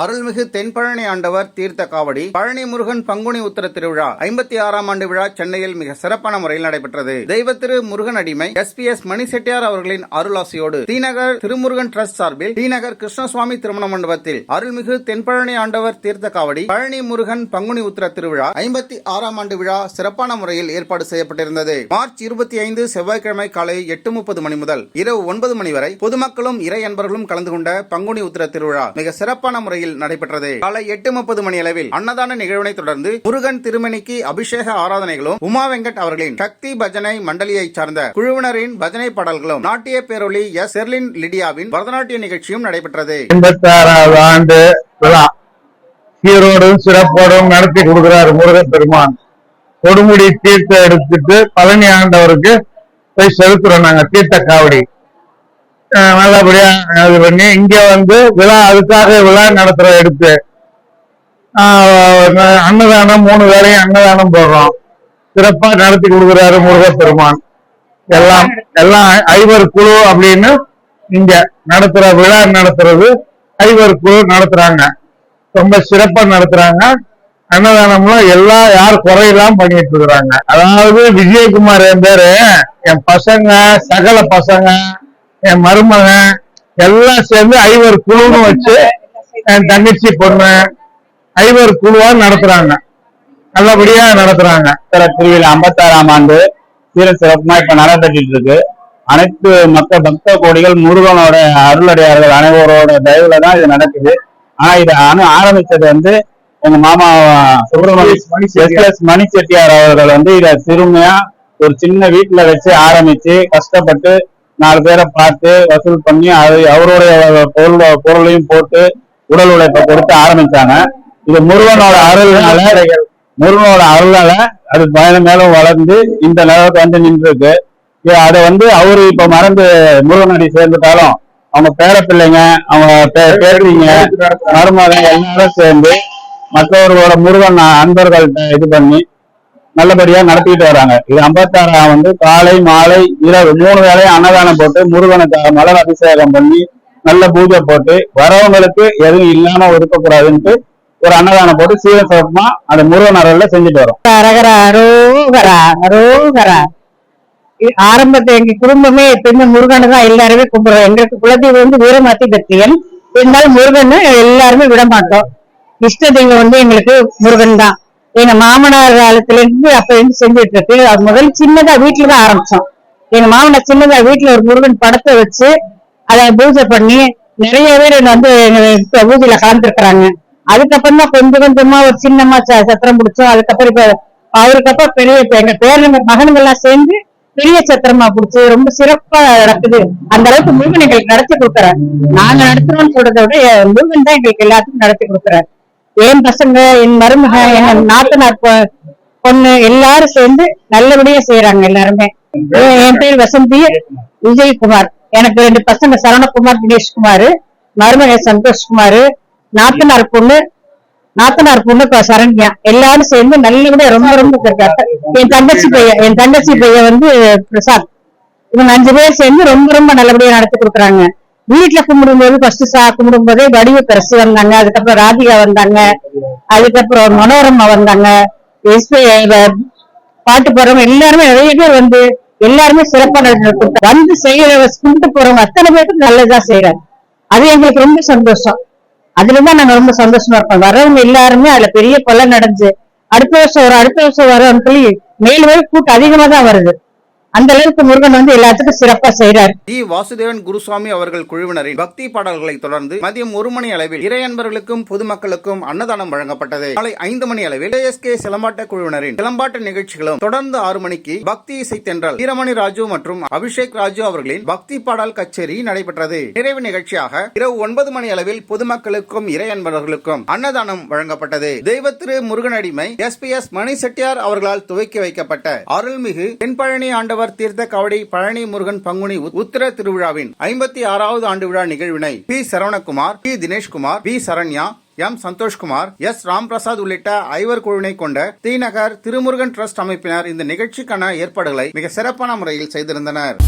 அருள்மிகு தென்பழனி ஆண்டவர் தீர்த்த காவடி பழனி முருகன் பங்குனி உத்தர திருவிழா ஐம்பத்தி ஆறாம் ஆண்டு விழா சென்னையில் மிக சிறப்பான முறையில் நடைபெற்றது. தெய்வ திரு முருகன் அடிமை S P S Mani Chettiar அவர்களின் அருளாசியோடு தீநகர் திருமுருகன் ட்ரஸ்ட் சார்பில் தீநகர் கிருஷ்ணசுவாமி திருமண மண்டபத்தில் அருள்மிகு தென்பழனி ஆண்டவர் தீர்த்த காவடி பழனி முருகன் பங்குனி உத்தர திருவிழா ஐம்பத்தி ஆறாம் ஆண்டு விழா சிறப்பான முறையில் ஏற்பாடு செய்யப்பட்டிருந்தது. மார்ச் இருபத்தி ஐந்து செவ்வாய்க்கிழமை காலை எட்டு முப்பது மணி முதல் இரவு ஒன்பது மணி வரை பொதுமக்களும் இறை அன்பர்களும் கலந்து கொண்ட பங்குனி உத்தர திருவிழா மிக சிறப்பான முறையில் நடைபெற்றது. காலை எட்டு முப்பது மணி அளவில் அன்னதான நிகழ்வினை தொடர்ந்து முருகன் திருமணிக்கு அபிஷேக ஆராதனைகளும் உமா வெங்கட் அவர்களின் சக்தி பஜனை மண்டலியை சார்ந்த குழுவினரின் பஜனை பாடல்களும் நாட்டிய பேரொலி எஸ். செர்லின் லிடியாவின் பரதநாட்டிய நிகழ்ச்சியும் நடைபெற்றது. எண்பத்தி ஆண்டு சீரோடும் சிறப்போடும் நடத்தி கொடுக்கிறார் முருகன் பெருமான். கொடுமுடி தீர்த்தம் எடுத்துட்டு பழனி ஆண்டவருக்கு போய் செலுத்துறோம் நாங்க தீர்த்த காவடி. நல்லபடியா இது பண்ணி இங்க வந்து விழா அதுக்காக விழா நடத்துற எடுத்து அன்னதானம் மூணு வேளையும் அன்னதானம் போடுறோம். சிறப்பா நடத்தி கொடுக்குறாரு முருகப்பெருமான். எல்லாம் எல்லாம் ஐவர் குழு அப்படின்னு இங்க நடத்துற விழா நடத்துறது ஐவர் குழு நடத்துறாங்க. ரொம்ப சிறப்பா நடத்துறாங்க. அன்னதானம்லாம் எல்லா யார் குறையெல்லாம் பண்ணிட்டு இருக்கிறாங்க. அதாவது விஜயகுமார் என் பேரு. என் பசங்க சகல பசங்க. என் மருமகன் எல்லாம் சேர்ந்து ஐவர் குழுன்னு வச்சு என் தங்கச்சி பொண்ணு ஐவர் குழுவா நடத்துறாங்க. நல்லபடியா நடத்துறாங்க. சித்திரை திருவிழா ஐம்பத்தாறாம் ஆண்டு சீர சிறப்புமா இப்ப நடைபெற்றுட்டு இருக்கு. அனைத்து மக்கள் பக்த கோடிகள் முருகனோட அருளடியார்கள் அனைவரோட தயவுல தான் இது நடக்குது. ஆனா இது அனு ஆரம்பிச்சது வந்து எங்க மாமா சுப்பிரமணிய எஸ் எஸ் மணி செட்டியார் அவர்கள் வந்து இத சிறுமையா ஒரு சின்ன வீட்டுல வச்சு ஆரம்பிச்சு கஷ்டப்பட்டு நாலு பேரை பார்த்து வசூல் பண்ணி அது அவருடைய பொருள் பொருளையும் போட்டு உடல் உழைப்பை கொடுத்து ஆரம்பிச்சாங்க. இது முருகனோட அருள்னால முருகனோட அருளால அது பயணம் மேலும் வளர்ந்து இந்த நிலவுக்கு வந்து நின்றுருக்கு. இது அதை வந்து அவரு இப்ப மறந்து முருகனடி சேர்ந்துட்டாலும் அவங்க பேர பிள்ளைங்க அவங்க பே- பேரீங்க மருமகன் எல்லாரும் சேர்ந்து மற்றவர்களோட முருகன் அன்பர்கள்ட்ட இது பண்ணி நல்லபடியா நடத்திட்டு வராங்க. இது ஐம்பத்தாறாம் வந்து காலை மாலை இரவு மூணு வேளையும் அன்னதானம் போட்டு முருகனுக்கு மலர் அபிஷேகம் பண்ணி நல்ல பூஜை போட்டு வரவங்களுக்கு எதுவும் இல்லாம இருக்கக்கூடாதுன்ட்டு ஒரு அன்னதானம் போட்டு சீர சிறப்புமா அந்த முருகன் அருள்ல செஞ்சுட்டு வரோம். அரகரா அரோகரா அரோகரா ஆரம்பத்தை எங்க குடும்பமே எப்பயுமே முருகனு தான் எல்லாருமே கும்பிடுறோம். எங்களுக்கு குலதெய்வம் வந்து வீரமாத்தி பத்தியன் இருந்தாலும் முருகன் எல்லாருமே விட மாட்டோம் இஷ்ட தெய்வம் வந்து எங்களுக்கு முருகன் தான். எங்க மாமனார் காலத்துல இருந்து அப்ப இருந்து செஞ்சுட்டு இருக்கு. அது முதல் சின்னதா வீட்டுலதான் ஆரம்பிச்சோம். எங்க மாமனார் சின்னதா வீட்டுல ஒரு முருகன் படத்தை வச்சு அதை பூஜை பண்ணி நிறைய பேர் வந்து எங்க பூஜையில கலந்துருக்குறாங்க. அதுக்கப்புறம் தான் கொஞ்சம் கொஞ்சமா ஒரு சின்னமா ச- சத்திரம் பிடிச்சோம். அதுக்கப்புறம் இப்ப அவருக்கு அப்புறம் பெரிய எங்க பேருங்க மகனுங்க எல்லாம் சேர்ந்து பெரிய சத்திரமா பிடிச்சி ரொம்ப சிறப்பா நடக்குது. அந்த அளவுக்கு முருகன் எங்களுக்கு நடத்தி கொடுக்குறாரு. நாங்க நடத்துறோம்னு சொல்றதை விட முருகன் தான் எங்களுக்கு எல்லாத்துக்கும் நடத்தி கொடுக்குறாரு. என் பசங்க என் மருமக என் நாத்தனார் பொண்ணு எல்லாரும் சேர்ந்து நல்லபடியா செய்யறாங்க எல்லாருமே. என் பேர் வசந்தி விஜயகுமார். எனக்கு ரெண்டு பசங்க சரவணகுமார் தினேஷ்குமார். மருமகன் சந்தோஷ்குமார். நாத்தனார் பொண்ணு நாத்தனார் பொண்ணு சரண்யா. எல்லாரும் சேர்ந்து நல்லபடியா ரொம்ப ரொம்ப என் தங்கச்சி பையன் என் தங்கச்சி பையன் வந்து பிரசாத். இவங்க அஞ்சு பேர் சேர்ந்து ரொம்ப ரொம்ப நல்லபடியா நடத்தி கொடுக்குறாங்க. வீட்டுல கும்பிடும்போது ஃபர்ஸ்ட் சா கும்பிடும் போதே வடிவ பெருசு வந்தாங்க அதுக்கப்புறம் ராதிகா வந்தாங்க அதுக்கப்புறம் மனோரமா வந்தாங்க பாட்டு போறவங்க எல்லாருமே நிறைய பேர் வந்து எல்லாருமே சிறப்பா நடந்து வந்து செய்யற கும்பிட்டு போறவங்க அத்தனை பேருக்கும் நல்லதா செய்யறாங்க அது எங்களுக்கு ரொம்ப சந்தோஷம். அதுல அதுலதான் நாங்க ரொம்ப சந்தோஷமா இருப்போம் வர்றவங்க எல்லாருமே அதுல பெரிய கொலை நடந்து அடுத்த வருஷம் ஒரு அடுத்த வருஷம் வரோம்னு சொல்லி மேலும் வரை கூட்டம் அதிகமா தான் வருது. அந்த அளவுக்கு முருகன் வந்து எல்லாத்துக்கும் சிறப்பா செய்யறாரு டி. வாசுதேவன் குருசாமி அவர்கள் குழுவினரின் பக்தி பாடல்களை தொடர்ந்து மதியம் ஒரு மணி அளவில் இறையன்பர்களுக்கும் பொதுமக்களுக்கும் அன்னதானம் வழங்கப்பட்டது. காலை ஐந்து மணி அளவில் கே சிலம்பாட்ட குழுவினரின் சிலம்பாட்ட நிகழ்ச்சிகளும் தொடர்ந்து ஆறு மணிக்கு பக்தி இசை தென்றல் வீரமணி ராஜு மற்றும் அபிஷேக் ராஜு அவர்களின் பக்தி பாடல் கச்சேரி நடைபெற்றது. நிறைவு நிகழ்ச்சியாக இரவு ஒன்பது மணி அளவில் பொதுமக்களுக்கும் இறையன்பர்களுக்கும் அன்னதானம் வழங்கப்பட்டது. தெய்வ Thiru முருகனடிமை S P S Mani Chettiar அவர்களால் துவக்கி வைக்கப்பட்ட அருள்மிகு தென்பழனி ஆண்டவர் தீர்த்த கவடி பழனி முருகன் பங்குனி உத்திர திருவிழாவின் ஐம்பத்தி ஆறாவது ஆண்டு விழா நிகழ்வினை P Saravanakumar P Dineshkumar P Saranya M Santhoshkumar S Ramprasad உள்ளிட்ட ஐவர் குழுவினை கொண்ட தீநகர் திருமுருகன் ட்ரஸ்ட் அமைப்பினர் இந்த நிகழ்ச்சிக்கான ஏற்பாடுகளை மிக சிறப்பான முறையில் செய்திருந்தனர்.